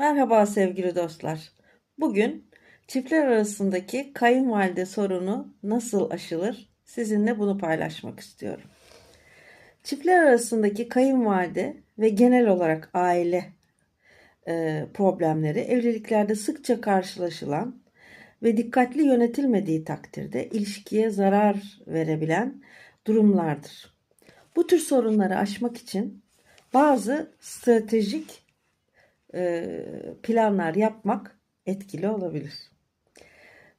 Merhaba sevgili dostlar. Bugün çiftler arasındaki kayınvalide sorunu nasıl aşılır? Sizinle bunu paylaşmak istiyorum. Çiftler arasındaki kayınvalide ve genel olarak aile e, problemleri evliliklerde sıkça karşılaşılan ve dikkatli yönetilmediği takdirde ilişkiye zarar verebilen durumlardır. Bu tür sorunları aşmak için bazı stratejik planlar yapmak etkili olabilir.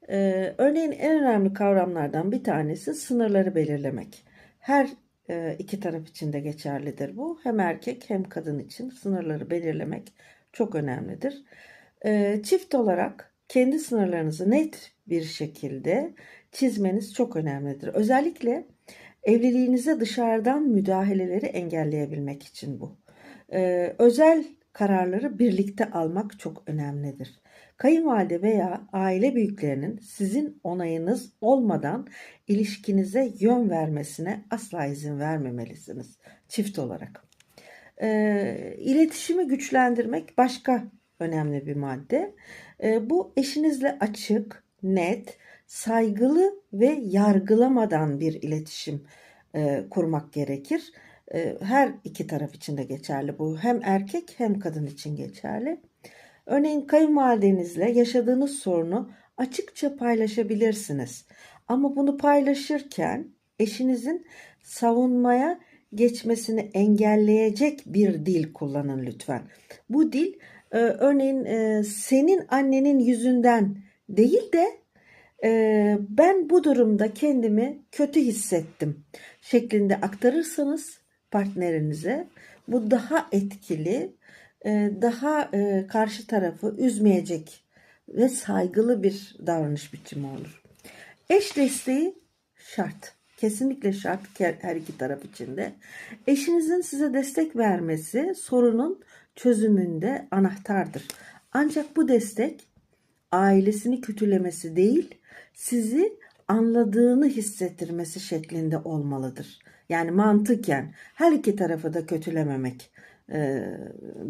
E, örneğin en önemli kavramlardan bir tanesi sınırları belirlemek. Her e, iki taraf için de geçerlidir bu. Hem erkek hem kadın için sınırları belirlemek çok önemlidir. Çift olarak kendi sınırlarınızı net bir şekilde çizmeniz çok önemlidir. Özellikle evliliğinize dışarıdan müdahaleleri engelleyebilmek için bu. Özel kararları birlikte almak çok önemlidir. Kayınvalide veya aile büyüklerinin sizin onayınız olmadan ilişkinize yön vermesine asla izin vermemelisiniz çift olarak. E, iletişimi güçlendirmek başka önemli bir madde. E, bu eşinizle açık, net, saygılı ve yargılamadan bir iletişim e, kurmak gerekir. Ee, her iki taraf için de geçerli bu. Hem erkek hem kadın için geçerli. Örneğin kayınvalidenizle yaşadığınız sorunu açıkça paylaşabilirsiniz. Ama bunu paylaşırken eşinizin savunmaya geçmesini engelleyecek bir dil kullanın lütfen. Bu dil e, örneğin e, senin annenin yüzünden değil de e, ben bu durumda kendimi kötü hissettim şeklinde aktarırsanız partnerinize. Bu daha etkili, e, daha e, karşı tarafı üzmeyecek ve saygılı bir davranış biçimi olur. Eş desteği şart. Kesinlikle şart her iki taraf için de. Eşinizin size destek vermesi sorunun çözümünde anahtardır. Ancak bu destek ailesini kötülemesi değil, sizi anladığını hissettirmesi şeklinde olmalıdır. Yani mantıken her iki tarafı da kötülememek e,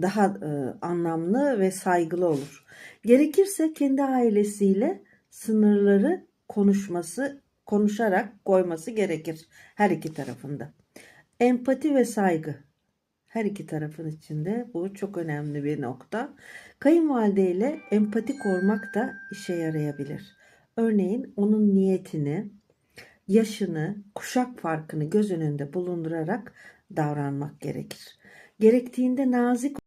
daha e, anlamlı ve saygılı olur. Gerekirse kendi ailesiyle sınırları konuşması, konuşarak koyması gerekir her iki tarafında. Empati ve saygı her iki tarafın içinde bu çok önemli bir nokta. Kayınvalide ile empati kurmak da işe yarayabilir. Örneğin onun niyetini, yaşını, kuşak farkını göz önünde bulundurarak davranmak gerekir. Gerektiğinde nazik